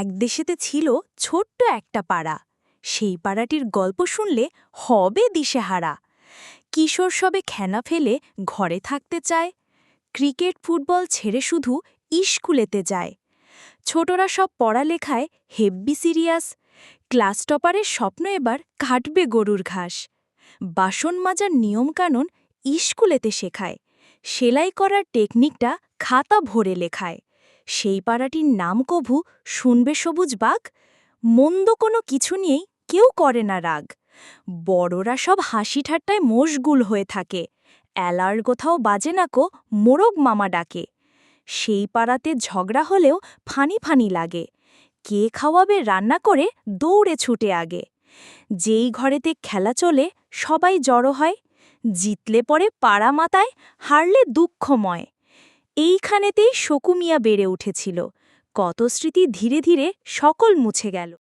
এক দেশেতে ছিল ছোট্ট একটা পাড়া। সেই পাড়াটির গল্প শুনলে হবে দিশেহারা। কিশোর সবে খেনা ফেলে ঘরে থাকতে চায়। ক্রিকেট, ফুটবল ছেড়ে শুধু ইস্কুলেতে যায়। ছোটরা সব পড়ালেখায় হেব্বি সিরিয়াস। ক্লাস টপারের স্বপ্ন এবার কাটবে গরুর ঘাস। বাসন মাজার নিয়মকানুন ইস্কুলেতে শেখায়। সেলাই করার টেকনিকটা খাতা ভরে লেখায়। সেই পাড়াটির নাম কভু শুনবে সবুজ বাঘ? মন্দ কোনো কিছু নিয়েই কেউ করে না রাগ। বড়রা সব হাসি ঠাট্টায় মশগুল হয়ে থাকে। অ্যালার কোথাও বাজে না কো, মোরগ মামা ডাকে। সেই পাড়াতে ঝগড়া হলেও ফানি ফানি লাগে। কে খাওয়াবে রান্না করে দৌড়ে ছুটে আগে। যেই ঘরেতে খেলা চলে, সবাই জড়ো হয়। জিতলে পরে পাড়া মাতায় হারলে দুঃখময়। এইখানেতেই শকুমিয়া বেড়ে উঠেছিল। কত স্মৃতি ধীরে ধীরে সকল মুছে গেল।